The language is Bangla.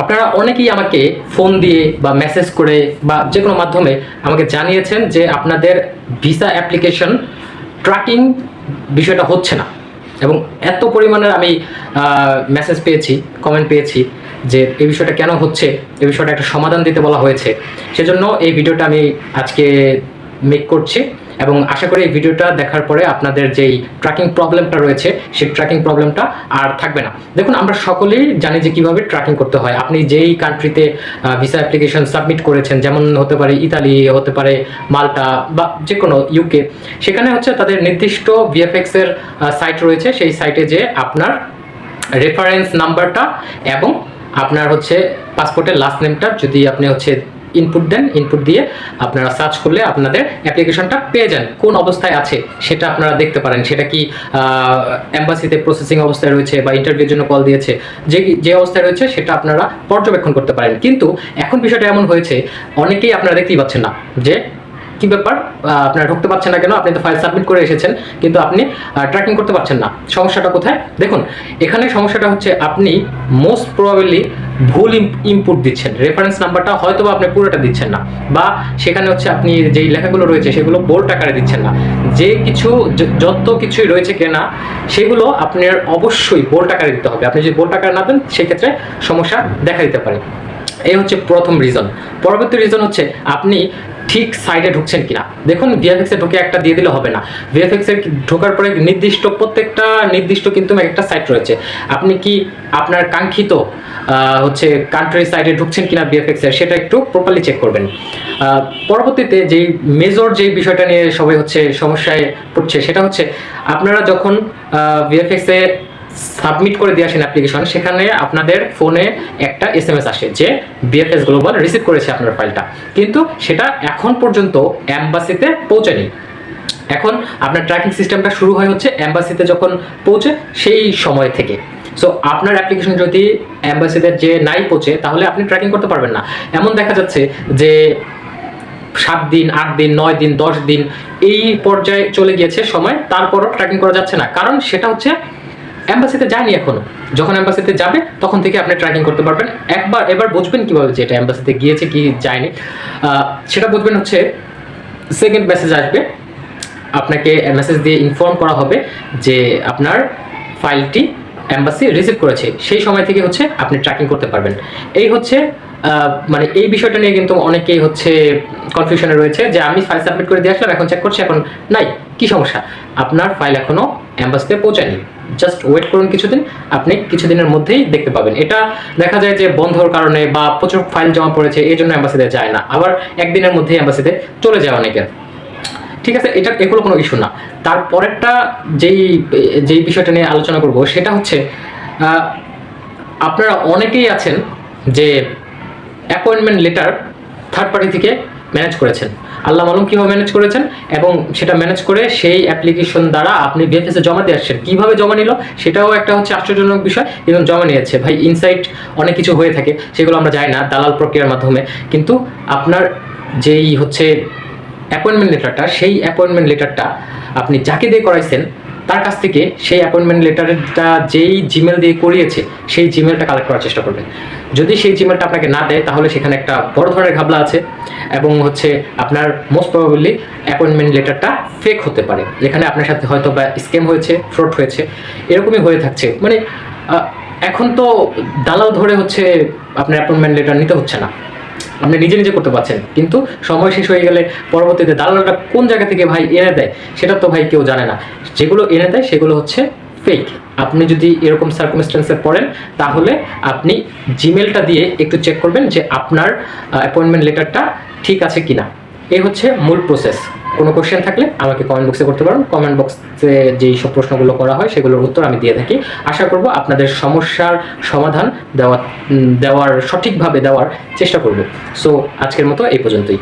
আপনারা অনেকেই আমাকে ফোন দিয়ে বা মেসেজ করে বা যে কোনো মাধ্যমে আমাকে জানিয়েছেন যে আপনাদের ভিসা অ্যাপ্লিকেশন ট্র্যাকিং বিষয়টা হচ্ছে না। এবং এত পরিমাণের আমি মেসেজ পেয়েছি কমেন্ট পেয়েছি যে এই বিষয়টা কেন হচ্ছে, এই বিষয়টা একটা সমাধান দিতে বলা হয়েছে। সেজন্য এই ভিডিওটা আমি আজকে মেক করছি। এবং আশা করি এই ভিডিওটা দেখার পরে আপনাদের যেই ট্র্যাকিং প্রবলেমটা রয়েছে, সেই ট্র্যাকিং প্রবলেমটা আর থাকবে না। দেখুন, আমরা সকলেই জানি যে কীভাবে ট্র্যাকিং করতে হয়। আপনি যেই কান্ট্রিতে ভিসা অ্যাপ্লিকেশন সাবমিট করেছেন, যেমন হতে পারে ইতালি, হতে পারে মাল্টা বা যে কোনো ইউকে সেখানে হচ্ছে তাদের নির্দিষ্ট ভিএফএক্স এর সাইট রয়েছে। সেই সাইটে যে আপনার রেফারেন্স নাম্বারটা এবং আপনার হচ্ছে পাসপোর্টের লাস্ট নেমটা যদি আপনি হচ্ছে ইনপুট দেন ইনপুট দিয়ে আপনারা সার্চ করলে আপনাদের অ্যাপ্লিকেশনটা পেয়ে যান। কোন অবস্থায় আছে সেটা আপনারা দেখতে পারেন। সেটা কি অ্যাম্বাসিতে প্রসেসিং অবস্থায় রয়েছে বা ইন্টারভিউর জন্য কল দিয়েছে, যে যে অবস্থায় রয়েছে সেটা আপনারা পর্যবেক্ষণ করতে পারেন। কিন্তু এখন বিষয়টা এমন হয়েছে, অনেকেই আপনারা দেখতেই পাচ্ছেন না যে, কি ব্যাপার আপনারা ঢুকতে পারছেন না কেন? আপনি তো ফাইল সাবমিট করে এসেছেন, কিন্তু আপনি ট্র্যাকিং করতে পারছেন না। সমস্যাটা কোথায়? দেখুন, এখানে সমস্যাটা হচ্ছে আপনি মোস্ট প্রবাবলি ভুল ইনপুট দিচ্ছেন। রেফারেন্স নাম্বারটা হয়তো বা আপনি পুরোটা দিচ্ছেন না। বা সেখানে হচ্ছে আপনি যেই লেখাগুলো রয়েছে, সেগুলো বোল্ড আকারে দিচ্ছেন না। যে কিছু যত কিছুই রয়েছে কেনা, সেগুলো আপনার অবশ্যই বোল্ড আকারে দিতে হবে। আপনি যদি বোল্ড আকারে না দেন, সেক্ষেত্রে সমস্যা দেখা দিতে পারে। এই হচ্ছে প্রথম রিজন পরবর্তী রিজন হচ্ছে, আপনি ঠিক সাইডে ঢুকছেন কিনা? দেখুন ভিএফএক্স ঢুকে একটা দিয়ে দিলে হবে না। ভিএফএক্স ঢোকার পরে নির্দিষ্ট প্রত্যেকটা, নির্দিষ্ট কিন্তু একটা সাইট রয়েছে। আপনি কি আপনার কাঙ্ক্ষিত হচ্ছে কান্ট্রি সাইডে ঢুকছেন কিনা ভিএফএক্স এর সেটা একটু প্রপারলি চেক করবেন। পরবর্তীতে যেই মেজর যেই বিষয়টা নিয়ে সবাই হচ্ছে সমস্যায় পড়ছে, সেটা হচ্ছে আপনারা যখন ভিএফএক্স সাবমিট করে দিয়ে আসেন অ্যাপ্লিকেশন সেখানে আপনাদের ফোনে একটা এস এম এস আসে যে বিএফএস গ্লোবাল রিসিভ করেছে আপনার ফাইলটা। কিন্তু সেটা এখন পর্যন্ত অ্যাম্বাসিতে পৌঁছায়নি এখন আপনার ট্র্যাকিং সিস্টেমটা শুরু হয় হচ্ছে অ্যাম্বাসিতে যখন পৌঁছে সেই সময় থেকে। সো আপনার অ্যাপ্লিকেশন যদি অ্যাম্বাসিতে যে নাই পৌঁছে, তাহলে আপনি ট্র্যাকিং করতে পারবেন না। এমন দেখা যাচ্ছে যে সাত দিন, আট দিন, নয় দিন, দশ দিন এই পর্যায়ে চলে গিয়েছে সময়, তারপরও ট্র্যাকিং করা যাচ্ছে না। কারণ সেটা হচ্ছে অ্যাম্বাসিতে যায়নি এখনও। যখন অ্যাম্বাসিতে যাবে, তখন থেকে আপনি ট্র্যাকিং করতে পারবেন। একবার, এবার বুঝবেন কীভাবে যে এটা অ্যাম্বাসিতে গিয়েছে কি যায়নি। সেটা বুঝবেন হচ্ছে সেকেন্ড মেসেজ আসবে। আপনাকে মেসেজ দিয়ে ইনফর্ম করা হবে যে আপনার ফাইলটি অ্যাম্বাসি রিসিভ করেছে। সেই সময় থেকে হচ্ছে আপনি ট্র্যাকিং করতে পারবেন। এই হচ্ছে মানে এই বিষয়টা নিয়ে কিন্তু অনেকেই হচ্ছে কনফিউশনে রয়েছে যে আমি ফাইল সাবমিট করে দিয়ে আসলাম, এখন চেক করছি, এখন নাই। কি সমস্যা? আপনার ফাইল এখনও অ্যাম্বাসিতে পৌঁছায়নি। জাস্ট ওয়েট করুন কিছুদিন, আপনি কিছুদিনের মধ্যেই দেখতে পাবেন। এটা দেখা যায় যে বন্ধর কারণে বা প্রচুর ফাইল জমা পড়েছে, এই জন্য অ্যাম্বাসিতে যায় না। আবার একদিনের মধ্যেই অ্যাম্বাসিতে চলে যায় অনেকের ঠিক আছে? এটা এগুলো কোনো ইস্যু না। তারপরেরটা যেই যেই বিষয়টা নিয়ে আলোচনা করব, সেটা হচ্ছে আপনারা অনেকেই আছেন যে অ্যাপয়েন্টমেন্ট লেটার থার্ড পার্টি থেকে ম্যানেজ করেছেন। আল্লাহ মালুম কীভাবে ম্যানেজ করেছেন এবং সেটা ম্যানেজ করে সেই অ্যাপ্লিকেশন দ্বারা আপনি বিএফএসে জমা দিয়ে আসছেন। কীভাবে জমা নিল? সেটাও একটা হচ্ছে আশ্চর্যজনক বিষয়। এবং জমা নিয়েছে। ভাই ইনসাইট অনেক কিছু হয়ে থাকে, সেগুলো আমরা যাই না, দালাল প্রক্রিয়ার মাধ্যমে। কিন্তু আপনার যেই হচ্ছে অ্যাপয়েন্টমেন্ট লেটারটা সেই অ্যাপয়েন্টমেন্ট লেটারটা আপনি যাকে দিয়ে করাইছেন, তার কাছ থেকে সেই অ্যাপয়েন্টমেন্ট লেটারটা যেই জিমেল দিয়ে করিয়েছে, সেই জিমেলটা কালেক্ট করার চেষ্টা করবেন। যদি সেই জিমেলটা আপনাকে না দেয়, তাহলে সেখানে একটা বড় ধরনের ঘাবলা আছে এবং হচ্ছে আপনার মোস্ট প্রবাবলি অ্যাপয়েন্টমেন্ট লেটারটা ফেক হতে পারে। যেখানে আপনার সাথে হয়তো বা স্ক্যাম হয়েছে ফ্রড হয়েছে, এরকমই হয়ে থাকছে। মানে এখন তো দালাল ধরে হচ্ছে আপনার অ্যাপয়েন্টমেন্ট লেটার নিতে হচ্ছে না। আপনি নিজে নিজে করতে পারছেন। কিন্তু সময় শেষ হয়ে গেলে পরবর্তীতে দালালটা কোন জায়গা থেকে ভাই এনে দেয়, সেটা তো ভাই কেউ জানে না। যেগুলো এনে দেয়, সেগুলো হচ্ছে ফেক আপনি যদি এরকম সার্কমস্টেন্সে পড়েন, তাহলে আপনি জিমেলটা দিয়ে একটু চেক করবেন যে আপনার অ্যাপয়েন্টমেন্ট লেটারটা ঠিক আছে কিনা। এই হচ্ছে মূল প্রসেস কোনো কোশ্চেন থাকলে আমাকে কমেন্ট বক্সে করতে পারেন। কমেন্ট বক্সে যেই সব প্রশ্নগুলো করা হয়, সেগুলোর উত্তর আমি দিয়ে থাকি। আশা করব আপনাদের সমস্যার সমাধান দেওয়া দেওয়ার সঠিকভাবে দেওয়ার চেষ্টা করব। সো আজকের মতো এই পর্যন্তই।